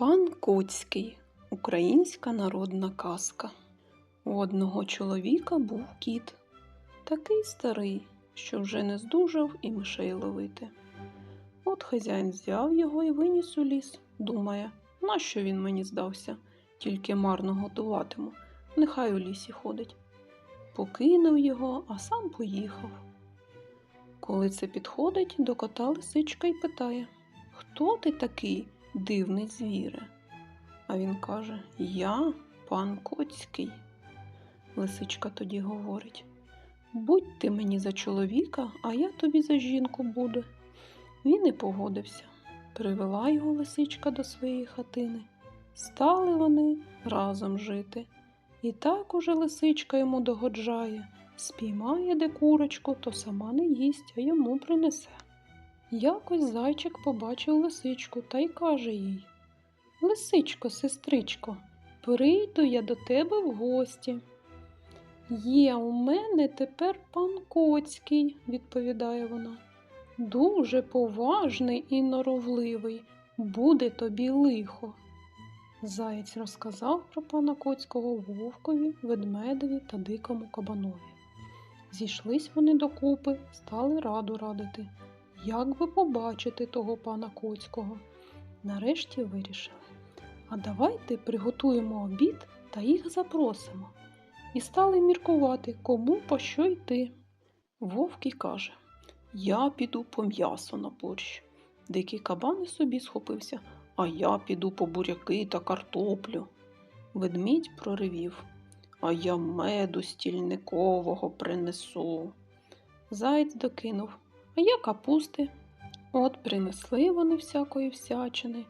Пан Коцький українська народна казка. У одного чоловіка був кіт, такий старий, що вже не здужав і мишей ловити. От хазяїн взяв його і виніс у ліс. Думає, нащо він мені здався, тільки марно готуватиму, нехай у лісі ходить. Покинув його, а сам поїхав. Коли це підходить, до кота лисичка й питає Хто ти такий, дивний звіре? А він каже Я пан Коцький. Лисичка тоді говорить Будь ти мені за чоловіка, а я тобі за жінку буду. Він і погодився. Привела його лисичка до своєї хатини. Стали вони разом жити. І так уже лисичка йому догоджає. Спіймає де курочку, то сама не їсть, а йому принесе. Якось зайчик побачив лисичку та й каже їй Лисичко, сестричко, прийду я до тебе в гості. Є у мене тепер пан Коцький, відповідає вона. Дуже поважний і норовливий, буде тобі лихо. Заєць розказав про пана Коцького вовкові, ведмедеві та дикому кабанові. Зійшлись вони докупи, стали раду радити, як би побачити того пана Коцького. Нарешті вирішили. А давайте приготуємо обід та їх запросимо. І стали міркувати, кому по що йти. Вовк і каже Я піду по м'ясо на борщ. Дикий кабан собі схопився, а я піду по буряки та картоплю. Ведмідь проривів, а я меду стільникового принесу. Заєць докинув, а я капусти. От принесли вони всякої всячини,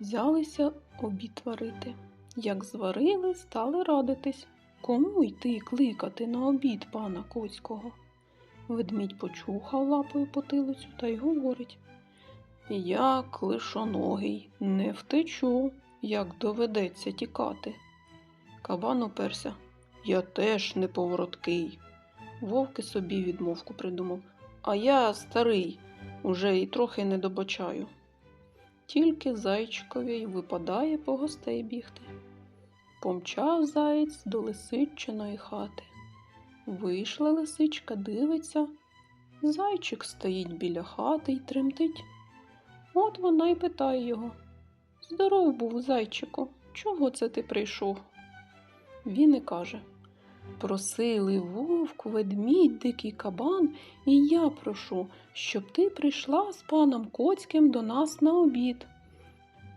взялися обід варити. Як зварили, стали радитись, кому йти кликати на обід пана Коцького. Ведмідь почухав лапою потилицю та й говорить Я клишоногий, не втечу, як доведеться тікати. Кабан уперся. Я теж неповороткий. Вовки собі відмовку придумав, а я старий, уже й трохи не добачаю. Тільки зайчикові й випадає по гостей бігти. Помчав заєць до лисичиної хати. Вийшла лисичка, дивиться. Зайчик стоїть біля хати й тремтить. От вона й питає його Здоров був, зайчику, чого це ти прийшов? Він і каже Просили вовк, ведмідь, дикий кабан, і я прошу, щоб ти прийшла з паном Коцьким до нас на обід.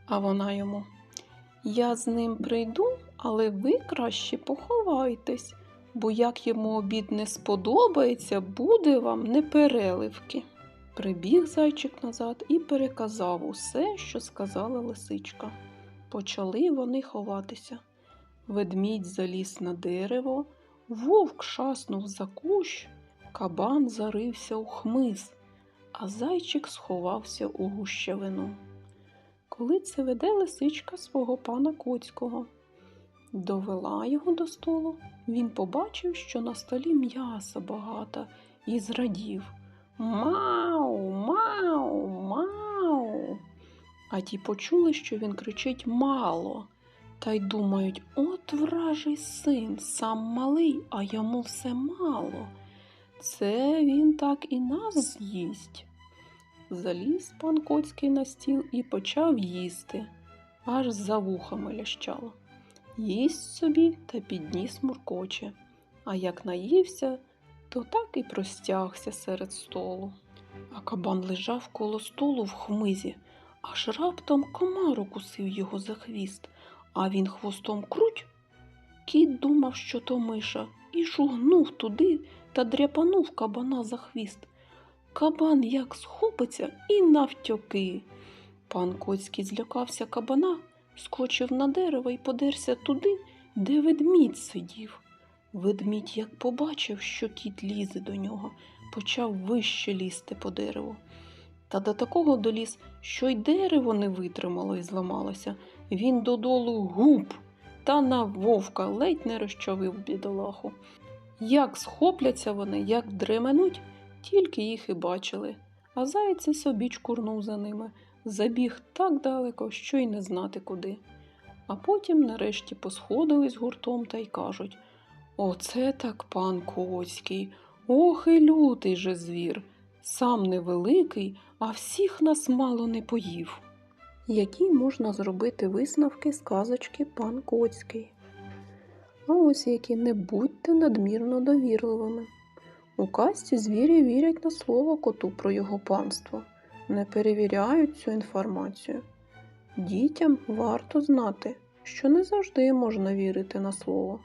А вона йому Я з ним прийду, але ви краще поховайтесь, бо як йому обід не сподобається, буде вам непереливки. Прибіг зайчик назад і переказав усе, що сказала лисичка. Почали вони ховатися. Ведмідь заліз на дерево, вовк шаснув за кущ, кабан зарився у хмиз, а зайчик сховався у гущавину. Коли це веде лисичка свого пана Коцького, довела його до столу, він побачив, що на столі м'яса багато, і зрадів. Мау, мау, мау. А ті почули, що він кричить мало, та й думають от вражий син, сам малий, а йому все мало. Це він так і нас з'їсть. Заліз пан Коцький на стіл і почав їсти, аж за вухами лящало. Їсть собі та підніс муркоче, а як наївся, то так і простягся серед столу. А кабан лежав коло столу в хмизі, аж раптом комар укусив його за хвіст, а він хвостом круть. Кіт думав, що то миша, і шугнув туди та дряпанув кабана за хвіст. Кабан як схопиться і навтьоки. Пан Коцький злякався кабана, скочив на дерево і подерся туди, де ведмідь сидів. Ведмідь, як побачив, що кіт лізе до нього, почав вище лізти по дереву. Та до такого доліз, що й дерево не витримало і зламалося. Він додолу губ та на вовка ледь не розчавив бідолаху. Як схопляться вони, як дременуть, тільки їх і бачили, а зайці собі чкурнув за ними, забіг так далеко, що й не знати куди. А потім нарешті посходились гуртом та й кажуть Оце так пан Коцький, ох і лютий же звір, сам невеликий, а всіх нас мало не поїв. Які можна зробити висновки з казочки пан Коцький? А ось які не будьте надмірно довірливими. У казці звірі вірять на слово коту про його панство, не перевіряють цю інформацію. Дітям варто знати, що не завжди можна вірити на слово.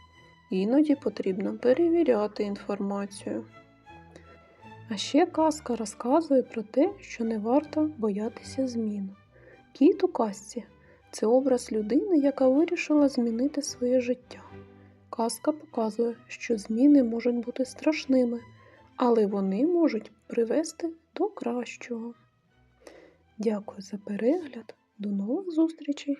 Іноді потрібно перевіряти інформацію. А ще казка розказує про те, що не варто боятися змін. Кіт у казці це образ людини, яка вирішила змінити своє життя. Казка показує, що зміни можуть бути страшними, але вони можуть привести до кращого. Дякую за перегляд. До нових зустрічей!